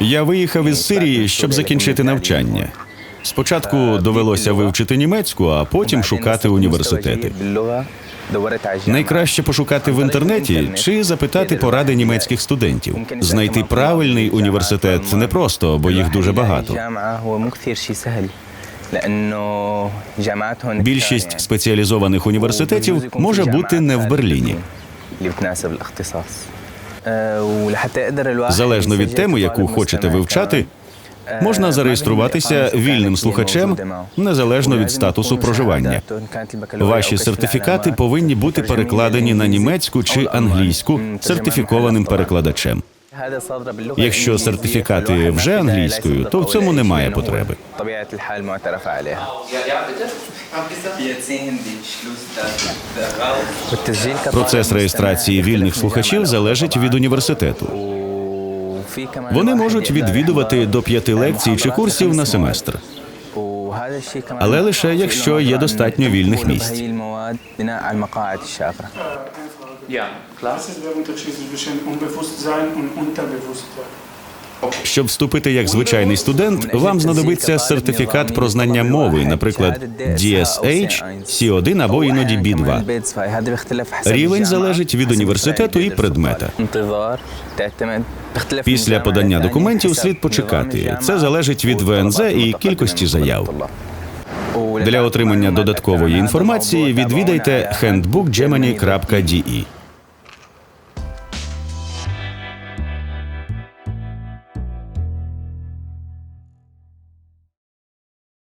Я виїхав із Сирії, щоб закінчити навчання. Спочатку довелося вивчити німецьку, а потім шукати університети. Найкраще пошукати в інтернеті чи запитати поради німецьких студентів. Знайти правильний університет непросто, бо їх дуже багато. Більшість спеціалізованих університетів може бути не в Берліні. Залежно від теми, яку хочете вивчати, Можна зареєструватися вільним слухачем незалежно від статусу проживання. Ваші сертифікати повинні бути перекладені на німецьку чи англійську сертифікованим перекладачем. Якщо сертифікати вже англійською, то в цьому немає потреби. Процес реєстрації вільних слухачів залежить від університету. Вони можуть відвідувати до п'яти лекцій чи курсів на семестр. але лише якщо є достатньо вільних місць. Ja, klar. Das ist der Unterschied zwischen Unbewusstsein und Unterbewusstsein. Щоб вступити як звичайний студент, вам знадобиться сертифікат про знання мови, наприклад, DSH, C1 або іноді B2. Рівень залежить від університету і предмета. Після подання документів слід почекати. Це залежить від ВНЗ і кількості заяв. Для отримання додаткової інформації відвідайте handbookgermany.de.